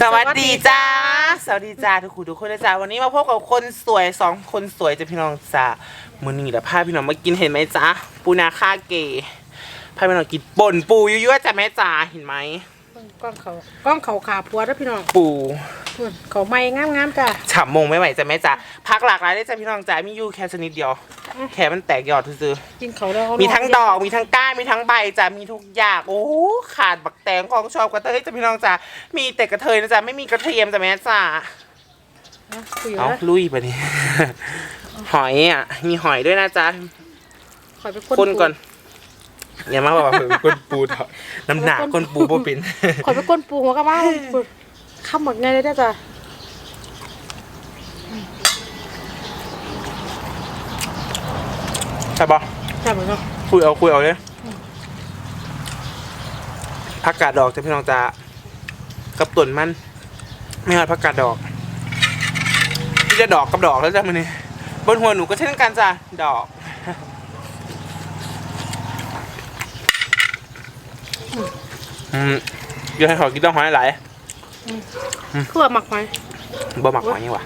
สวัสดีจ้า สวัสดีจ้าทุกคนทุกคนนะจ้าวันนี้มาพบกับคนสวยสองคนสวยจ้ะพี่น้องจ้ามือนี้เดี๋ยวพาพี่น้องมากินเห็นไหมจ้าปูนาคาเกพาพี่น้องกินป่นปูยั่วๆจ้ะแม่จ้าเห็นไหมกล้องเขากล้องเขาขาพัวแล้วพี่น้องปูพุ่น เขาไม่งามงามๆจ้ะฉ่ำมงไม่ไหวจ้ะแม่จ้าพักหลากหลายได้จ้ะพี่น้องจ้ามีอยู่แค่ชนิดเดียว แค่มันแตกยอดซื้อกินเขาแล้วๆมีทั้งดอกมีทั้งก้านมีทั้งใบจ้ะมีทุกอย่างโอ้โหขาดบักแตงของชอบกระเทยจ้ะพี่น้องจ้ามีแต่กระเทยนะจ้ะไม่มีกระเทียมจ้ะแม่จ้านะคุยอยู่เอานะลุยไปะนี่หอยอะ มีหอยด้วยนะจ๊ะคอยไปคนก่อนอย่ามาบอกว่าเป็นก้นปูเถอะน้ำหนักก้นปูบ่เป็นคอยไปก้นปูหัวกระบ้าพุ่น ข้ามหมดไงเลยได้อจ้ะใช่ปะใช่เหมือนกันคุยเอาคุยเอาเลยผักกาดดอกจะพี่น้องจะกับต้นมัน ไม่ใช่ผักกาดดอกที่จะดอกกับดอกแล้วจ้ะมันนี่บนหัวหนูก็เช่นกันจ้ะดอกอืมเดี๋ยวให้ขอกินต้องหอยหลาย คือว่าหมักหอยบ่หมักหอยนี่หว่ะ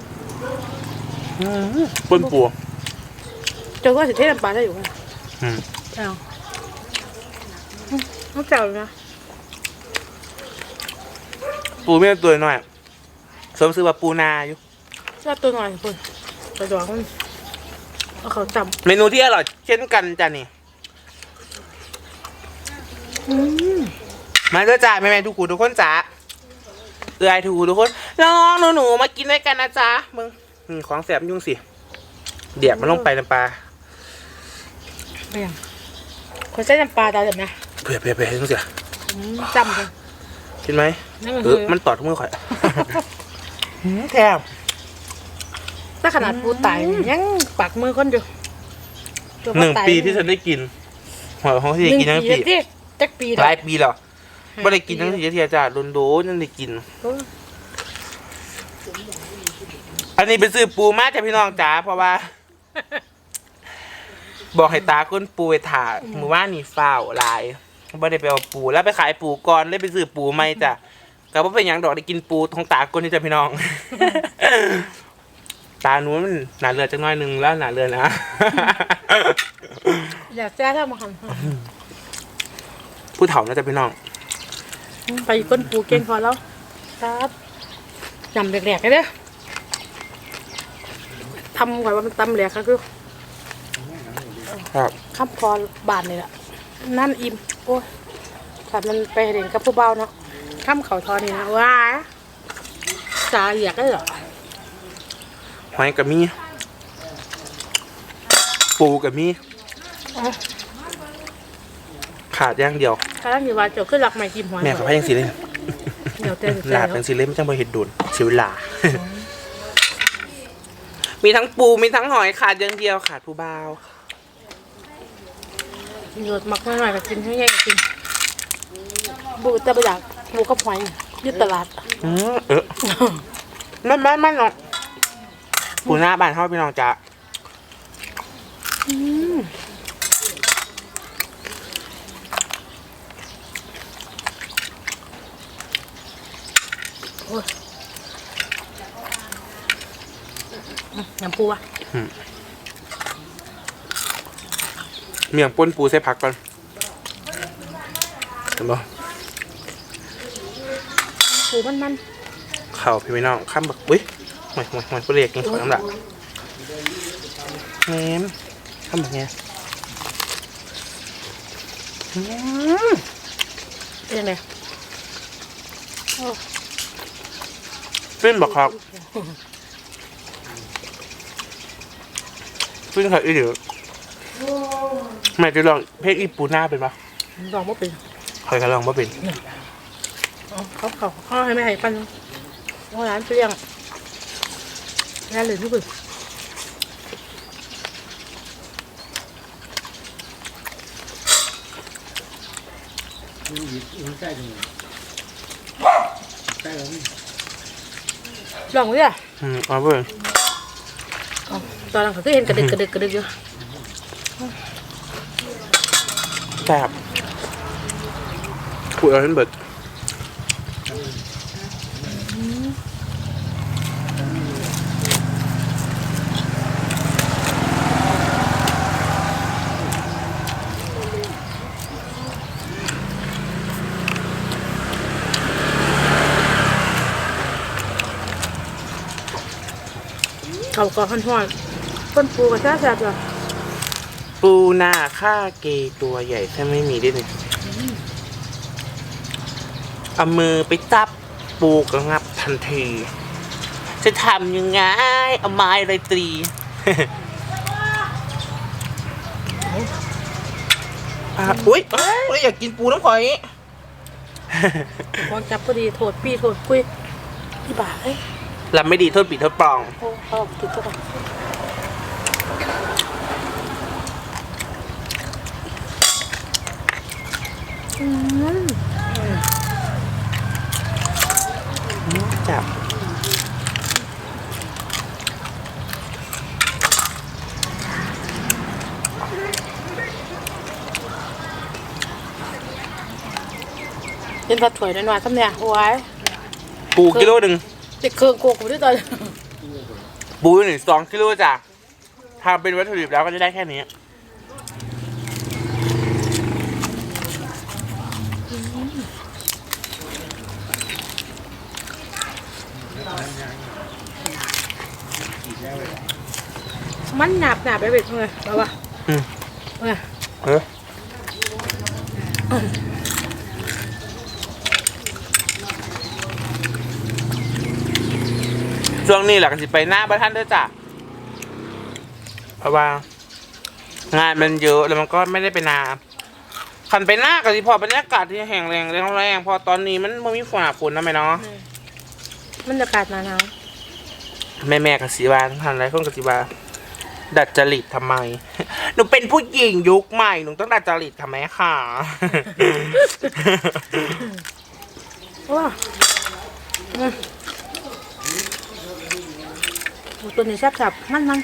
อืมปนปูเจอว่าสิเทศน้ำปลาได้อยู่ค่ะอืมเจ้าอืมน้องเจ้าเลยนะปูไม่ได้ตัวน้อยสมซื้อว่าปูนาอยู่เจ้าตัวหน่อยพุ่นตัวดอกมันเอาเขาจเมนูที่อร่อยเช่นกันจ้ะนี่ำอืมมาด้วยจ้าแม่แม่ทุกคนทุกคนจ้า เอื้อยทุกคนทุกคนน้องหนูหนูๆมากินด้วยกันนะจ๊ะมึงอืมของแสบยุ่งสิเดียบมันลงไปน้ำปลาไม่ยังคนใส่น้ำปลาตาเด็ดนะเผื่อเผื่อเผื่อยุ่งเสียอืมจำกันเห็นไหมนั่นก็เอคืออมันตอดทุกมือข่อยหืมแทบถ้าขนาดปูตายยังปากมือคนอยู่ตัวหนึ่งตายปีที่ฉันได้กินหอยของที่ได้กินทั้งปีที่จักปีหลายปีแล้ว ไม่ได้กินทั้งทีเทียจ้าโดนโดนนั่นได้กินโอ้ยอันนี้เป็นซื้อปูมาจากพี่น้องจ๋าเพราะว่า บอกให้ตาก้นปูไปถ่ามือว่านี่ฝ้าวหลายไม่ได้ไปเอาปูแล้วไปขายปูก่อนเลยไปซื้อปูไม่จ้ะก็บ่เป็นหยังดอกได้กินปูของตาก้นนี่จ้ะพี่น้อง ตาหนูมันหนาเรือจังน้อยหนึงแล้วหนาเรือนะ อยากแจ้ถ้ามาหันผู้เฒ่าน่าจะพี่น้อง ไปก้นปูเก่งพอแล้ว ครับจำแหลกๆเลยเด้อทำก่อนว่ามันตำแหลกก็คือครับข้ามพอบานนี่แหละนั่นอิ่มโอ้ยถ้ามันไปเห็นกับผู้เบาเนาะข้ามเขาทอนี่นะว้าสาเหยียกได้เหรอหอยกับมี ปูกับมีอ๋อ ขาดอย่างเดียวกำลังอยู่ว่าเจ้าขึ้นหลักใหม่กิมหอยแม่กับพ่อยังสีเลยเดี๋ยวเต้นลาบเป็นสีเล่มจังบ่เห็ดโดนเสียเวลา มีทั้งปูมีทั้งหอยขาดอย่างเดียวขาดผู้บ่าวหยดมักไม่หน่อยก็กินให้แย่งกินบูแต่ประหยัดบูกับหอยยึดตลาดอืมเออมันมันมันเนาะปูหน้าบ้านเขาพี่น้องจ้ะ อืมโอ้ยอืมน้ำ ปูวะเมี่ยงป้นปูใส่ผักก่อนเห็นบ่ปูมันมันเข่าพี่น้องข้ามบักอุ้ยหอยหอยหอยปลาเรียกกินของน้ำละแหมข้ามบักเนี้ยอืมเป็นยังไงโอ้ปิ้นบักครับ ปิ้นไข่อีเดือแม่จะลองเพลงอีปูหน้าเป็นปะลองว่าเป็นเคยก็ลองว่าเป็นเอาเขาเขาเขาให้ไม่ให้ปันเอาร้านเปรี้ยงร้านเหลือที่บึกลองดิอะอืมเอาเพื่อนเอา ตอนหลังก็คือเห็นกระดึกกระดึกกระดึกอยู่แซ่บคุยเอาให้เบิดเขาก็ค่อนข้าง ต้นปูก็แซ่บๆจ้ะปูนาค่าเกตัวใหญ่ถ้าไม่มีได้เลยเอามือไปจับปูกระงับทันที จะทำยังไง เอาไม้อะไรตรี อะอุ้ยเอ้ยอยากกินปูน้ำหอยวางจับพอดีโทษพี่โทษคุยพี่บาเอ้ยลำไม่ดีโทษปิดโทษปลอง โอ้เอาติดตัวก่อนอืม จับเป็นผัดถวยหน่อยๆซ้ำเนี่ยโอ้ยปูกิโลหนึ่งเด็กเครื่องโกกกูด้วยตอนปูหนึ่งสองกิโลจ้ะ ทำเป็นวัตถุดิบแล้วก็จะได้แค่นี้ มันหนาบหนาบไปเบ็ดเลยเอาวะอืม เอาวะเออช่วงนี้แหละก็สิไปหน้าบ้านท่านด้วยจ้ะ เพราะว่า งานมันเยอะแล้วมันก็ไม่ได้ไปนาขันไปหน้าก็สิพอบรรยากาศที่แห้งแรงแรงแรงพอตอนนี้มันไม่มีฝนฝนนะแม่เนาะมันอากาศหนาวแม่แม่กับสีบานทันไรคนกับสีบาดัดจริตทำไม หนูเป็นผู้หญิงยุคใหม่ หนูต้องดัดจริตทำไมค่ะๆว้าอืมโอ้ตัวนี้แซ่บๆมันมัน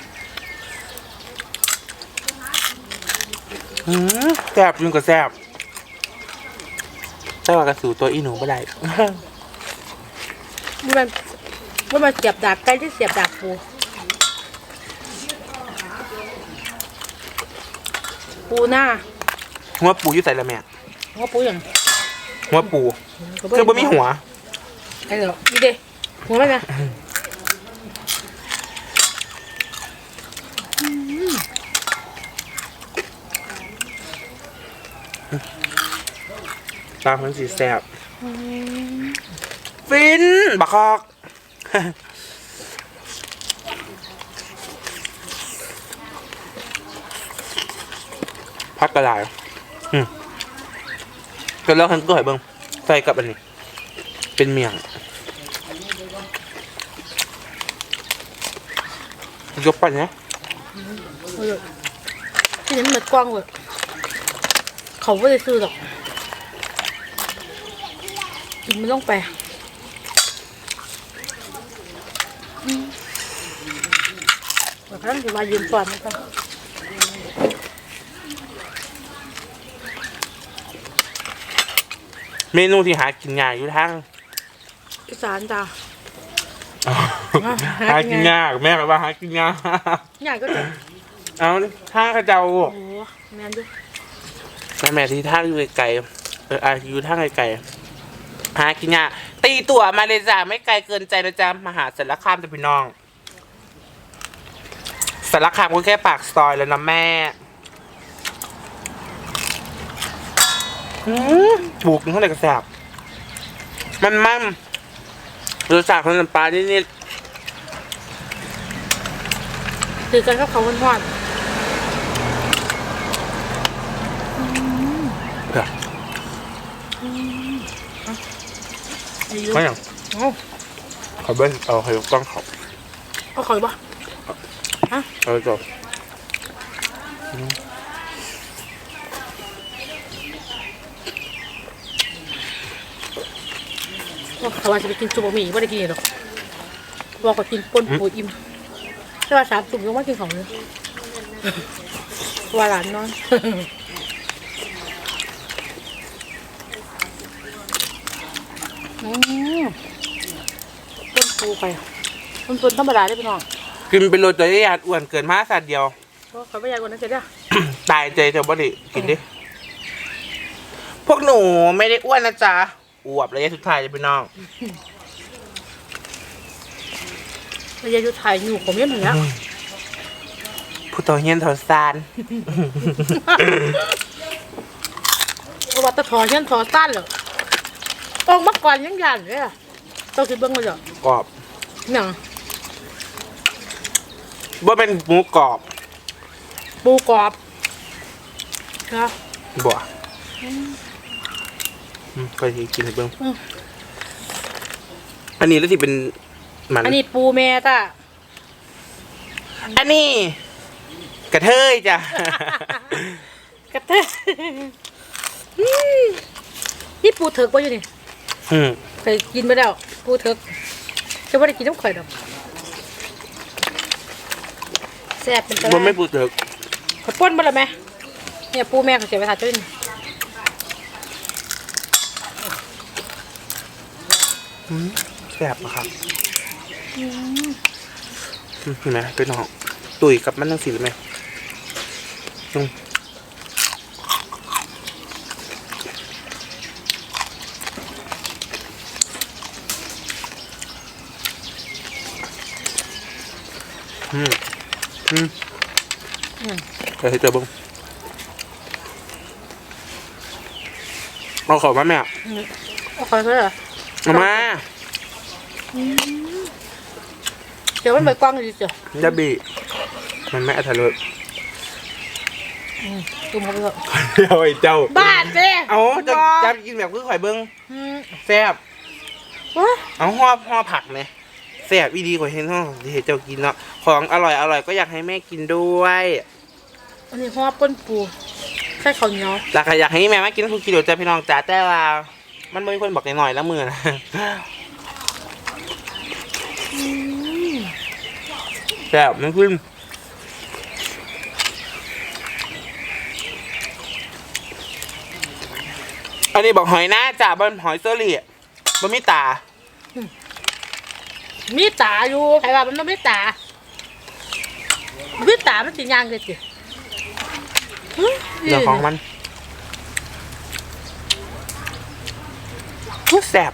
อืมแซ่บยุ่งกับแซ่บแต่ว่ากระสูตัวอีหนูไม่ได้มันมันมันเสียบดากไก่ที่เสียบดากปูปูหน้าหัวปูอยู่ใส่ละแม่หัวปูอย่างหัวปูคือบ่มีหัวไอ้เหรอนี่เด้หัวมันนะ ตามมันสีแซ่บฟินบักคอกพักกระดาษอืมก็แล้วหันก็หอยเบิ้งใส่กับอันนี้ เป็นเมียงยกไปเนี่ยเออที่นี่มันเหมือนกว้างเลยเขาไม่ได้ซื้อหรอก กินไม่ต้องไปอืมแบบนั้นถือว่ายืมก่อนนะครับเมนูที่หากินง่ายอยู่ทางอีสานจ้าหากินยากแม่ก็ว่าหากินยากใหญ่ก็จะเอาท่าเขาเจ้าโอ้โหแมนด้วยแม่แม่ที่ท่าอยู่ไกลๆเอออาอยู่ท่าไกลๆ หากินยากตีตั๋วมาเลยจ้ะไม่ไกลเกินใจนะจ๊ะมาหาสารคามจะพี่น้องสารคามก็แค่ปากซอยแล้วนะแม่อืมปลูกเท่าไหร่ก็แซ่บมันมันรสชาติของน้ำปลานิดคือกันกับเขาหวานๆเดี๋ยวๆอายุ ไม่อย่างเอาขอเบิ้ลเอาให้กล้องเขาเอาข่อยบ่เอาจบเขาว่าจะไปกินจุบะหมี่ไม่ได้กินหรอกบอกเขากินป่นปูอิ่มแต่ว่าสามตุ่มยังไม่กินของเลยว่าหลานนอน อืม ต้นปูไปต้นปูธรรมดาได้พี่น้องกินเป็นโรตียาดอ้วนเกินมาสัตว์เดียวเพราะเขาไม่อยากกว่านั้นเสร็จแล้วตายใจเธอบ่ดิกินดิพวกหนูไม่ได้อ้วนนะจ๊ะอวบระยะสุดท้ายจะพี่น้องไม่ใช่อยู่ไทยอยู่ผมยังเหนือผู้ต่อเฮียนถอดซานเพราะว่าตะถอเช่นถอสั้นเหรอ ออกมาก่อนยังยันเลยอะต้องคิดเบิ้งมาจ้ะกรอบหนังว่าเป็นหมูกรอบปูกรอบครับบ่อืมก็สิกินให้เบิ่งอืมอันนี้แล้วสิเป็นมัน อันนี้ปูแม่จ้ะอันนี้กระเทยจ้ะ กระเทยอืมนี่ปูเถิกป่ะอยู่นี่ อืมเคยกินไปแล้วปูเถิกจะว่าได้กินน้ำข่อยดอกแซ่บเป็นตะมันไม่ปูเถิกข่อยป้นมาแล้วไหมเนี่ยปูแม่เขาเสียไปทานจ้นแซ่บอะครับอืมเห็นไหมเป็นหองตุ๋ยกับมันทั้งสี่เลยไหมอืมอืม อืมอืมเคยเจอบ้างเอาขอมาแม่เอาข่อยเขาเหรอเอามาเดี๋ยวมันไปกว้างดีจ้ะยาบีมันไม่อัตรสอืมจุ่มเข้าไปเถอะเดี๋ยวไอ้เจ้าบ้านเด้เอาจะจับกินแบบคือข่อยเบิ้งอืมแซ่บวะเอาห่อห่อผักไหม แซ่บอีดีกว่าเห็นห่อที่เห็นเจ้ากินเนาะของอร่อยอร่อยก็อยากให้แม่กินด้วย อันนี้ห่อป้นปูใส่ข้าวเหนียวแล้วก็อยากให้แม่มากินทุกกิโลจ้าพี่น้องจ้าแต่ว่า มันไม่มีคนบอกหน่อยๆแล้วมือนะแซ่บมันขึ้นอันนี้บอกหอยหน้าจ้าบนหอยเซอรี่บนมิตา มีตาอยู่ใครว่ามันไม่ตามีตามันสิย่างเลยสิหึเรื่องของมันผู้แสบ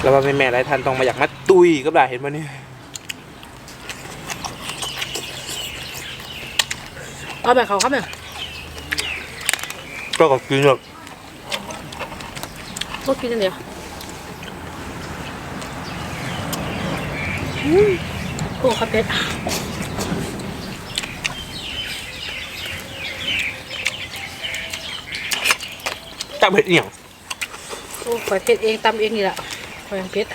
แล้วว่าแม่แม่ไรทันต้องมาอยากมาตุยก็ได้เห็นป่ะเนี่ยเอาแบบเขาเข้ามาก็ก็กินแบบ ลูกกินอันเดียวอืมโอ้ข้าวเป็ด จับเห็ดเหนียว โอ้ข่อยเผ็ดเองตำเองนี่แหละข่อยยังเผ็ด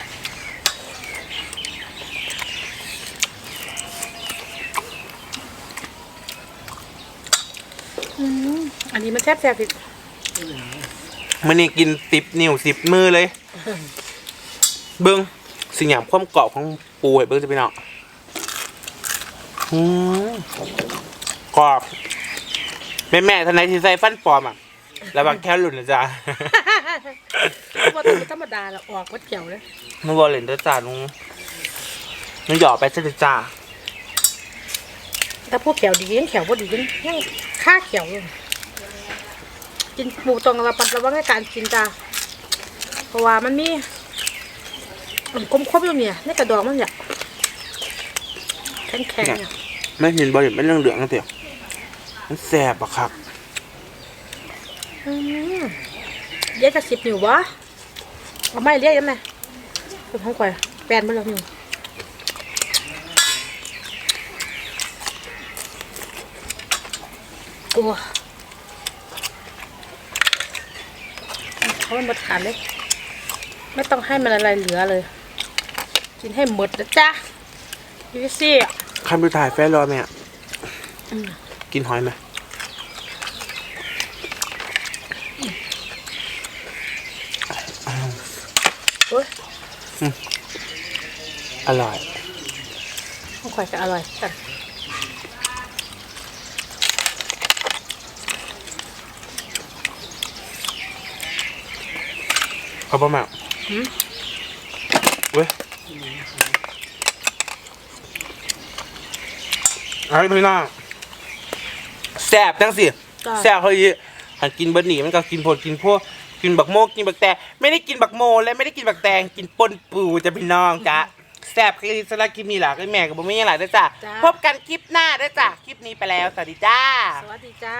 อืมอันนี้มันแซ่บแซ่บๆอีก มันนี่กินสิบนิ้วสิบมือเลย เบิ้งสิ่งอย่างความกรอบของปูให้เบิ้งจะเป็นเนาะอืมกรอบแม่แม่ๆท่านไหนที่ใส่ฟันปลอมอะระวังแค่หลุดนะจ๊ะว่าตัวธรรมดาละออกวัดเกี่ยวเลยมันวอลเลนเดอร์จ่าลุงมันหยอกไปซะเลยจ้าถ้าพวกเขียวดียังเขียวพอดียังยังค่าเขียวอยู่ กินปูตรงระมัดระวังในการกินจ้าเพราะว่ามันมีมันคมคบอยู่เนี่ยในกระดองมันเนี่ยแข็งแข็งๆเนี่ยไม่เห็นบอลเลนเป็นเรื่องเหลืองนะเตียวมันแสบอะครับอืมเลี้ยจะสิบนิ้ววะเอาไม่เลี้ยยังไงเป็นของข่อยแปลนมาแล้วนิ้วโอ้ เขามันมาทานเลย ไม่ต้องให้มันอะไรเหลือเลย กินให้หมดนะจ๊ะพี่ซี่คันไปถ่ายแฟนรอไหมอะอืมกินหอยไหมโอ้ยอร่อยของข่อยจะอร่อยจัง เอาประมาณหืมเว้ยไอ้พี่น้องแซ่บจังสิจ้ะแซ่บเขาอีหันกินเบอร์หนีมันก็กินผลกินพวกกินบักโมกินบักแตงไม่ได้กินบักโมและไม่ได้กินบักแตงกินปนปูจะพี่น้องจ้ะแซ่บคือสำหรับคลิปนี้หล่ะก็แม่กับบ่มีอะไรด้วยจ้ะจ้าพบกันคลิปหน้าด้วยจ้ะคลิปนี้ไปแล้วสวัสดีจ้า สวัสดีจ้า